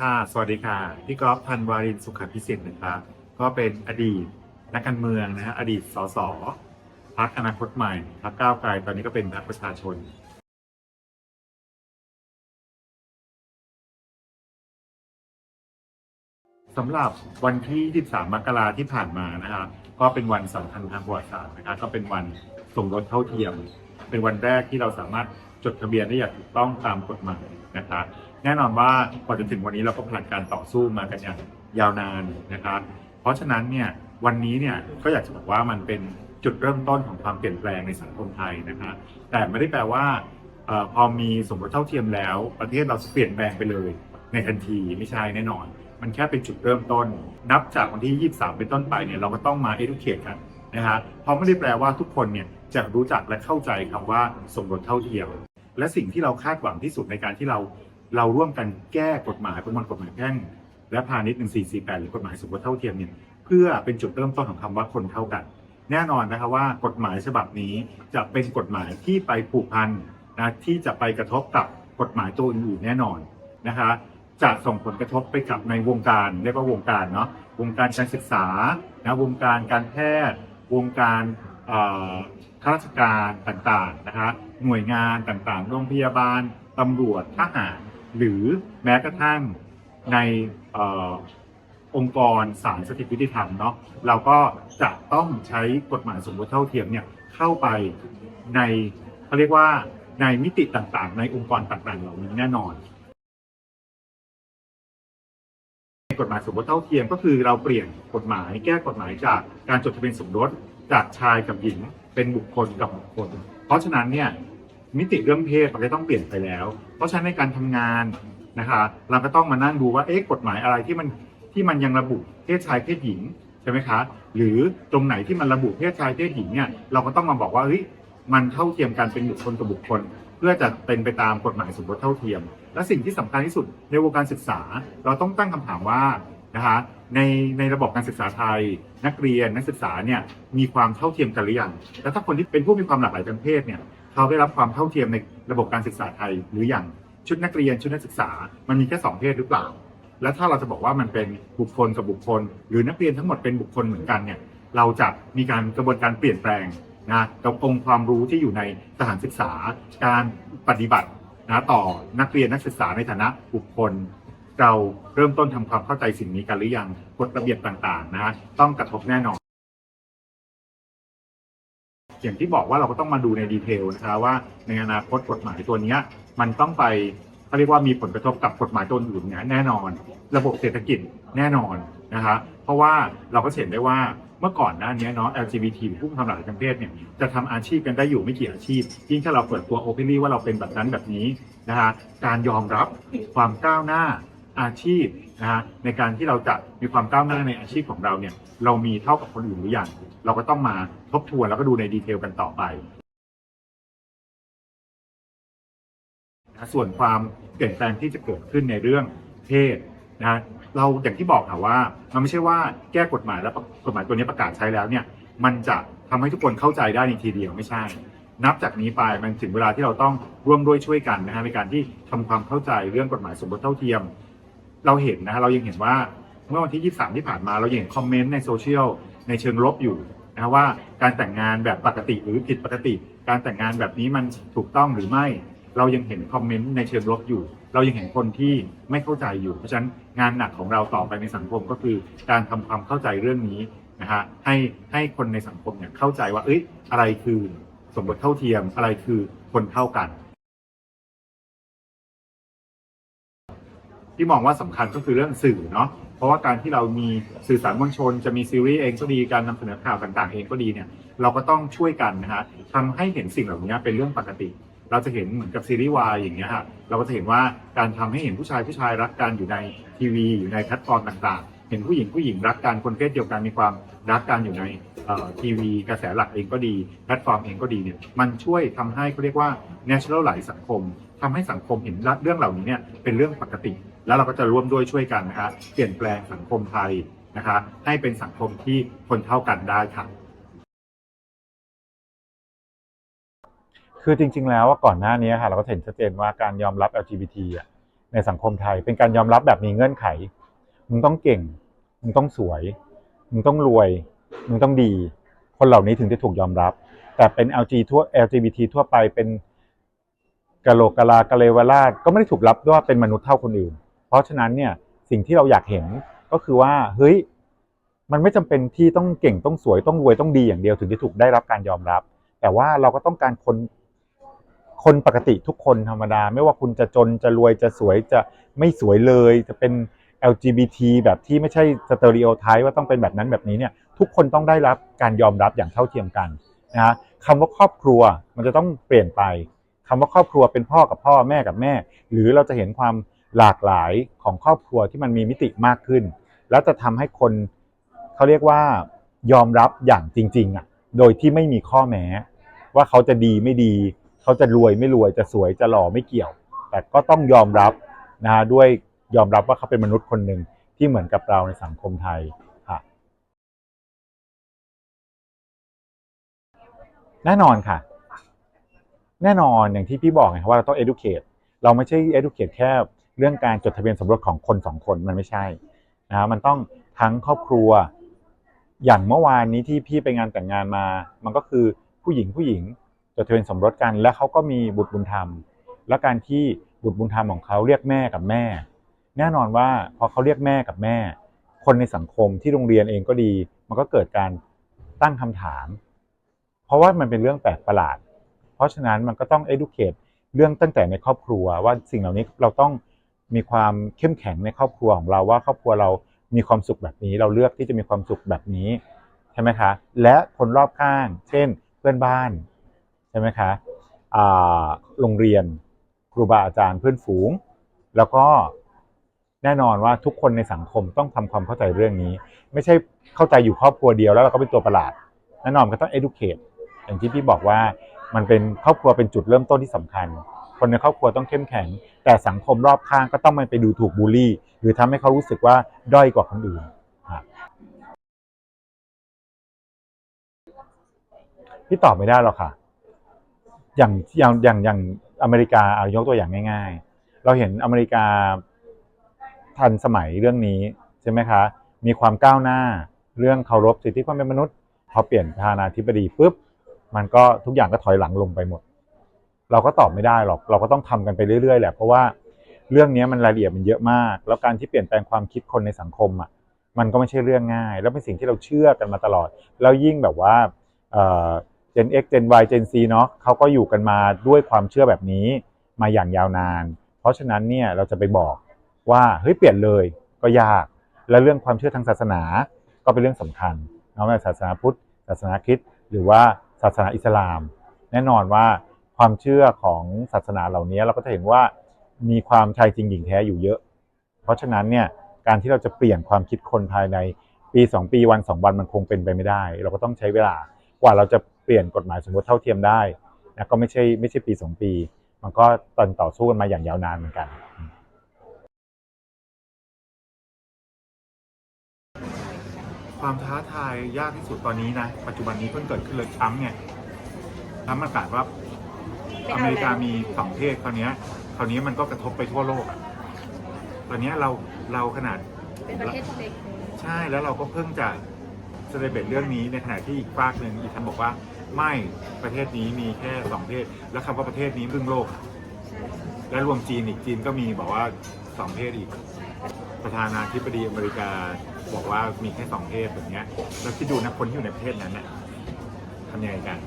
ค่ะ สวัสดีค่ะพี่กอล์ฟพันวารินสุขพิสิทธิ์นะครับก็เป็นอดีตนักการเมืองนะฮะอดีตสสพักอนาคตใหม่พักก้าวไกลตอนนี้ก็เป็นพักประชาชนสำหรับวันที่ 13 มกราที่ผ่านมานะครับก็เป็นวันสำคัญทางประวัติศาสตร์นะครับก็เป็นวันสมรสเท่าเทียม เป็นวันแรกที่เราสามารถจดทะเบียนได้อย่างถูกต้องตามกฎหมายนะครับ แน่นอนว่ากว่าจะถึงวันนี้เราก็ผ่านการต่อสู้มากันอย่างยาวนานนะครับ เพราะฉะนั้นเนี่ยวันนี้เนี่ยก็อยากจะบอกว่ามันเป็นจุดเริ่มต้นของความเปลี่ยนแปลงในสังคมไทยนะครับแต่ไม่ได้แปลว่าออพอมีสมรสเท่าเทียมแล้ว ประเทศเราจะเปลี่ยนแปลงไปเลยในทันทีไม่ใช่แน่นอน มันแค่เป็นจุดเริ่มต้น นับจากวันที่ 23 เป็นต้นไปเนี่ยเราก็ต้องมา educate กันนะฮะเพราะไม่ได้แปลว่าทุกคนเนี่ยจะรู้จักและเข้าใจคำว่าสมรสเท่าเทียม และสิ่งที่เราคาดหวังที่สุดในการที่เรา เราร่วมกันแก้กฎหมายประมวลกฎหมายแพ่งและพาณิชย์1448 หรือกฎหมายสมรสเท่าเทียมเนี่ยเพื่อเป็นจุดเริ่มต้นของคำว่าคนเท่ากัน แน่นอนนะครับว่ากฎหมายฉบับนี้จะเป็นกฎหมายที่ไปผูกพันนะที่จะไปกระทบกับกฎหมายตัวอื่นๆแน่นอนนะคะจะส่งผลกระทบไปกับในวงการเรียกว่าวงการเนาะวงการการศึกษานะวงการการแพทย์ วงการข้าราชการต่างๆนะคะหน่วยงานต่างๆ โรงพยาบาลตำรวจทหาร หรือแม้กระทั่งในเอ่อองค์กรศาลสถิตยุติธรรมเนาะเราก็จะต้องใช้กฎหมายสมรสเท่าเทียมเนี่ยเข้าไปในเขาเรียกว่าในมิติต่างๆ ในองค์กรต่างๆ เหล่านี้แน่นอนกฎหมายสมรสเท่าเทียมก็คือเราเปลี่ยนกฎหมายแก้กฎหมายจากการจดทะเบียนสมรสจากชายกับหญิงเป็นบุคคลกับบุคคล เพราะฉะนั้นเนี่ย มิติเรื่องเพศมันก็ต้องเปลี่ยนไปแล้ว เพราะฉะนั้นในการทำงานนะคะ เราก็ต้องมานั่งดูว่าเอ๊ะกฎหมายอะไรที่มันที่มันยังระบุเพศชายเพศหญิงใช่ไหมคะ หรือตรงไหนที่มันระบุเพศชายเพศหญิงเนี่ยเราก็ต้องมาบอกว่าเฮ้ยมันเท่าเทียมกันเป็นบุคคลกับบุคคล เพื่อจะเป็นไปตามกฎหมายสมรสเท่าเทียม และสิ่งที่สำคัญที่สุดในวงการศึกษา เราต้องตั้งคำถามว่านะคะในในระบบการศึกษาไทย นักเรียนนักศึกษาเนี่ยมีความเท่าเทียมกันหรือยังแล้วถ้าคนที่เป็นผู้มีความหลากหลายทางเพศเนี่ย เขาได้รับความเท่าเทียมในระบบการศึกษาไทยหรือยังชุดนักเรียนชุดนักศึกษา มันมีแค่สองเพศหรือเปล่า และถ้าเราจะบอกว่ามันเป็นบุคคลกับบุคคล หรือนักเรียนทั้งหมดเป็นบุคคลเหมือนกันเนี่ยเราจะมีการกระบวนการเปลี่ยนแปลงนะกับองค์ความรู้ที่อยู่ในสถานศึกษา การปฏิบัตินะต่อนักเรียนนักศึกษาในฐานะบุคคล เราเริ่มต้นทำความเข้าใจสิ่งนี้กันหรือยังกฎระเบียบต่างๆนะต้องกระทบแน่นอน อย่างที่บอกว่าเราก็ต้องมาดูในดีเทลนะคะว่าในอนาคตกฎหมายตัวนี้มันต้องไปเขาเรียกว่ามีผลกระทบกับกฎหมายตัวอื่นเนี่ยแน่นอน ระบบเศรษฐกิจแน่นอนนะคะเพราะว่าเราก็เห็นได้ว่าเมื่อก่อนหน้านี้เนาะ LGBT ผู้มีความหลากหลายทางเพศเนี่ยจะทำอาชีพกันได้อยู่ไม่กี่อาชีพ ยิ่งถ้าเราเปิดตัว openly ว่าเราเป็นแบบนั้นแบบนี้นะคะการยอมรับความก้าวหน้า อาชีพนะฮะในการที่เราจะมีความก้าวหน้าในอาชีพของเราเนี่ยเรามีเท่ากับคนอื่นหรือยังเราก็ต้องมาทบทวนแล้วก็ดูในดีเทลกันต่อไปนะส่วนความเปลี่ยนแปลงที่จะเกิดขึ้นในเรื่องเพศนะเราอย่างที่บอกค่ะว่ามันไม่ใช่ว่าแก้กฎหมายแล้วกฎหมายตัวนี้ประกาศใช้แล้วเนี่ยมันจะทำให้ทุกคนเข้าใจได้ในทีเดียวไม่ใช่ นับจากนี้ไปมันถึงเวลาที่เราต้องร่วมด้วยช่วยกันนะฮะในการที่ทำความเข้าใจเรื่องกฎหมายสมรสเท่าเทียม เราเห็นนะฮะเรายังเห็นว่าเมื่อวันที่ 23 ที่ผ่านมาเราเห็นคอมเมนต์ในโซเชียลในเชิงลบอยู่นะว่าการแต่งงานแบบปกติหรือผิดปกติ การแต่งงานแบบนี้มันถูกต้องหรือไม่ เรายังเห็นคอมเมนต์ในเชิงลบอยู่ เรายังเห็นคนที่ไม่เข้าใจอยู่ เพราะฉะนั้นงานหนักของเราต่อไปในสังคมก็คือการทำความเข้าใจเรื่องนี้นะฮะให้ให้คนในสังคมเนี่ยเข้าใจว่าเอ้ยอะไรคือสมรสเท่าเทียมอะไรคือคนเท่ากัน ที่มองว่าสำคัญก็คือเรื่องสื่อเนาะเพราะว่าการที่เรามีสื่อสารมวลชน จะมีซีรีส์เองก็ดีการนำเสนอข่าวต่างๆ เองก็ดีเนี่ยเราก็ต้องช่วยกันนะฮะทำให้เห็นสิ่งเหล่านี้เป็นเรื่องปกติ เราจะเห็นเหมือนกับซีรีส์วายอย่างเงี้ยฮะเราก็จะเห็นว่าการทำให้เห็นผู้ชายผู้ชายรักกันอยู่ในทีวี อยู่ในแพลตฟอร์มต่าง ๆ เห็นผู้หญิงผู้หญิงรักกันคนเพศเดียวกันมีความรักกันอยู่ในทีวีกระแสหลักเองก็ดี แพลตฟอร์มเองก็ดีเนี่ยมันช่วยทำให้เขาเรียกว่า natural ไหลสังคม ทำให้สังคมเห็นเรื่องเหล่านี้เนี่ยเป็นเรื่องปกติ แล้วเราก็จะร่วมด้วยช่วยกันนะคะเปลี่ยนแปลงสังคมไทยนะคะให้เป็นสังคมที่คนเท่ากันได้ค่ะคือจริง ๆ แล้วว่าก่อนหน้านี้ค่ะเราก็เห็นชัดเจนว่าการยอมรับ LGBT อะในสังคมไทยเป็นการยอมรับแบบมีเงื่อนไข มึงต้องเก่ง มึงต้องสวย มึงต้องรวย มึงต้องดี คนเหล่านี้ถึงจะถูกยอมรับ แต่เป็น LG ทั่ว LGBT ทั่วไปเป็น กะโหลกกะลากะเลวราชก็ไม่ได้ถูกรับว่าเป็นมนุษย์เท่าคนอื่น เพราะฉะนั้นเนี่ยสิ่งที่เราอยากเห็นก็คือว่าเฮ้ยมันไม่จำเป็นที่ต้องเก่งต้องสวยต้องรวยต้องดีอย่างเดียวถึงจะถูกได้รับการยอมรับ แต่ว่าเราก็ต้องการคนคนปกติทุกคนธรรมดา ไม่ว่าคุณจะจนจะรวยจะสวยจะไม่สวยเลย จะเป็น LGBT แบบที่ไม่ใช่สเตอริโอไทป์ว่าต้องเป็นแบบนั้นแบบนี้เนี่ยทุกคนต้องได้รับการยอมรับอย่างเท่าเทียมกันนะฮะคำว่าครอบครัวมันจะต้องเปลี่ยนไป คำว่าครอบครัวเป็นพ่อกับพ่อแม่กับแม่ หรือเราจะเห็นความหลากหลายของครอบครัวที่มันมีมิติมากขึ้น แล้วจะทำให้คนเขาเรียกว่ายอมรับอย่างจริง ๆอะโดยที่ไม่มีข้อแม้ ว่าเขาจะดีไม่ดี เขาจะรวยไม่รวยจะสวยจะหล่อไม่เกี่ยว แต่ก็ต้องยอมรับนะฮะด้วยยอมรับว่าเขาเป็นมนุษย์คนหนึ่งที่เหมือนกับเราในสังคมไทยค่ะ แน่นอนค่ะ แน่นอนอย่างที่พี่บอกไงครับว่าเราต้อง educate เราไม่ใช่ educate แค่เรื่องการจดทะเบียนสมรสของคนสองคนมันไม่ใช่นะมันต้องทั้งครอบครัว อย่างเมื่อวานนี้ที่พี่ไปงานแต่งงานมา มันก็คือผู้หญิงผู้หญิงจดทะเบียนสมรสกัน แล้วเขาก็มีบุตรบุญธรรม และการที่บุตรบุญธรรมของเขาเรียกแม่กับแม่ แน่นอนว่าพอเขาเรียกแม่กับแม่ คนในสังคมที่โรงเรียนเองก็ดี มันก็เกิดการตั้งคำถาม เพราะว่ามันเป็นเรื่องแปลกประหลาด เพราะฉะนั้นมันก็ต้อง educate เรื่องตั้งแต่ในครอบครัวว่าสิ่งเหล่านี้เราต้องมีความเข้มแข็งในครอบครัวของเราว่าครอบครัวเรามีความสุขแบบนี้ เราเลือกที่จะมีความสุขแบบนี้ใช่ไหมคะ และคนรอบข้าง เช่น เพื่อนบ้านใช่ไหมคะโรงเรียนครูบาอาจารย์เพื่อนฝูง แล้วก็แน่นอนว่าทุกคนในสังคมต้องทำความเข้าใจเรื่องนี้ ไม่ใช่เข้าใจอยู่ครอบครัวเดียวแล้วเราก็เป็นตัวประหลาดแน่นอนก็ต้อง educate อย่างที่พี่บอกว่า มันเป็นครอบครัวเป็นจุดเริ่มต้นที่สำคัญ คนในครอบครัวต้องเข้มแข็ง แต่สังคมรอบข้างก็ต้องไม่ไปดูถูกบูลลี่ หรือทำให้เขารู้สึกว่าด้อยกว่าคนอื่นพี่ตอบไม่ได้หรอกค่ะ อย่างอย่างอย่างอย่างอเมริกาเอายกตัวอย่างง่าย ๆ เราเห็นอเมริกาทันสมัยเรื่องนี้ใช่ไหมคะ มีความก้าวหน้า เรื่องเคารพสิทธิความเป็นมนุษย์ พอเปลี่ยนประธานาธิบดีปุ๊บ มันก็ทุกอย่างก็ถอยหลังลงไปหมด เราก็ตอบไม่ได้หรอก เราก็ต้องทำกันไปเรื่อยๆแหละเพราะว่าเรื่องนี้มันรายละเอียดมันเยอะมาก แล้วการที่เปลี่ยนแปลงความคิดคนในสังคมอะมันก็ไม่ใช่เรื่องง่าย แล้วเป็นสิ่งที่เราเชื่อกันมาตลอด แล้วยิ่งแบบว่าเอ่อ Gen X Gen Y Gen Z เนาะเขาก็อยู่กันมาด้วยความเชื่อแบบนี้มาอย่างยาวนาน เพราะฉะนั้นเนี่ยเราจะไปบอกว่าเฮ้ยเปลี่ยนเลยก็ยาก และเรื่องความเชื่อทางศาสนาก็เป็นเรื่องสำคัญเนาะไม่ว่าศาสนาพุทธศาสนาคริสต์หรือว่า ศาสนาอิสลาม แน่นอนว่าความเชื่อของศาสนาเหล่านี้เราก็จะเห็นว่ามีความชายจริงหญิงแท้อยู่เยอะ เพราะฉะนั้นเนี่ยการที่เราจะเปลี่ยนความคิดคนภายในปีสองปีวันสองวันมันคงเป็นไปไม่ได้ เราก็ต้องใช้เวลากว่าเราจะเปลี่ยนกฎหมายสมรสเท่าเทียมได้นะก็ไม่ใช่ไม่ใช่ปีสองปี มันก็ตอนต่อสู้กันมาอย่างยาวนานเหมือนกัน ความท้าทายยากที่สุดตอนนี้นะ ปัจจุบันนี้เพิ่งเกิดขึ้นเลยทรัมป์เนี่ยทรัมป์ประกาศว่าไม่อเอาเมริกาแล้วมีสองเพศคราวเนี้ยคราวนี้มันก็กระทบไปทั่วโลกอะตอนเนี้ยเราเราขนาดเป็นประเทศเล็กใช่แล้วเราก็เพิ่งจะเซเลบรตเรื่องนี้ในขณะที่อีกฝากหนึ่งอีกท่านบอกว่า ไม่ประเทศนี้มีแค่สองเพศแล้วคำว่าประเทศนี้ครึ่งโลกใช่และรวมจีนอีกจีนก็มีบอกว่าสองเพศอีก ประธานาธิบดีอเมริกาบอกว่ามีแค่สองเพศแบบเนี้ยแล้วคิดดูนะคนที่อยู่ในประเทศนั้นเนี่ยทำยังไงกัน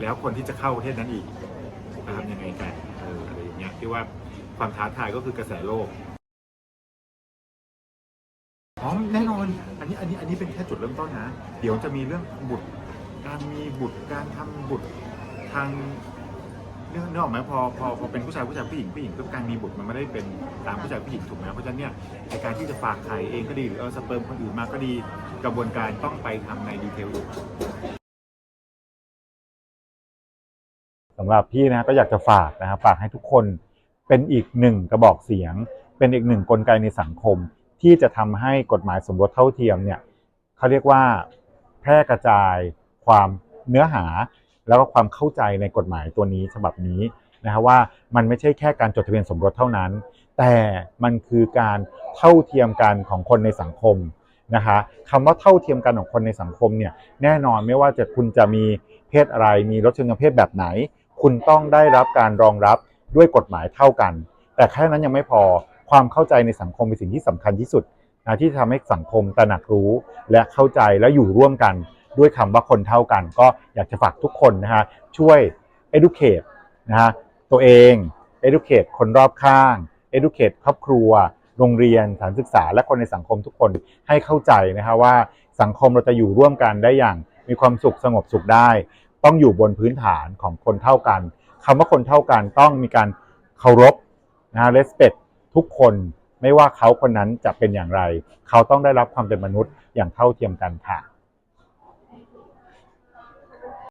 แล้วคนที่จะเข้าประเทศนั้นอีกจะทำยังไงกันเอออะไรอย่างเงี้ยที่ว่าความท้าทายก็คือกระแสโลกอ๋อแน่นอน อันนี้อันนี้อันนี้เป็นแค่จุดเริ่มต้นนะ เดี๋ยวจะมีเรื่องบุตร การมีบุตรการทำบุตรทาง เรื่องนึกออกไหมพอพอพอเป็นผู้ชายผู้ชายผู้หญิงผู้หญิงก็การมีบุตรมันไม่ได้เป็นตามผู้ชายผู้หญิงถูกไหมเพราะฉะนั้นเนี่ยในการที่จะฝากไข่เองก็ดีหรือเอาสเปิร์มคนอื่นมาก็ดีกระบวนการต้องไปทำในดีเทลอยู่สำหรับพี่นะก็อยากจะฝากนะครับฝากให้ทุกคนเป็นอีกหนึ่งกระบอกเสียง เป็นอีกหนึ่งกลไกในสังคม ที่จะทำให้กฎหมายสมรสเท่าเทียมเนี่ยเขาเรียกว่าแพร่กระจายความเนื้อหา แล้วก็ความเข้าใจในกฎหมายตัวนี้ฉบับนี้นะฮะว่ามันไม่ใช่แค่การจดทะเบียนสมรสเท่านั้น แต่มันคือการเท่าเทียมกันของคนในสังคมนะคะคำว่าเท่าเทียมกันของคนในสังคมเนี่ยแน่นอนไม่ว่าจะคุณจะมีเพศอะไรมีรสชนเพศแบบไหน คุณต้องได้รับการรองรับด้วยกฎหมายเท่ากัน แต่แค่นั้นยังไม่พอความเข้าใจในสังคมเป็นสิ่งที่สำคัญที่สุดนะที่ทำให้สังคมตระหนักรู้และเข้าใจและอยู่ร่วมกัน ด้วยคำว่าคนเท่ากัน ก็อยากจะฝากทุกคนนะฮะช่วย educate นะฮะตัวเอง educate คนรอบข้าง educate ครอบครัว โรงเรียนสถานศึกษา และคนในสังคมทุกคนให้เข้าใจนะฮะว่าสังคมเราจะอยู่ร่วมกันได้อย่างมีความสุขสงบสุขได้ ต้องอยู่บนพื้นฐานของคนเท่ากันคำว่าคนเท่ากันต้องมีการเคารพนะฮะ respect ทุกคนไม่ว่าเขาคนนั้นจะเป็นอย่างไร เขาต้องได้รับความเป็นมนุษย์อย่างเท่าเทียมกันค่ะ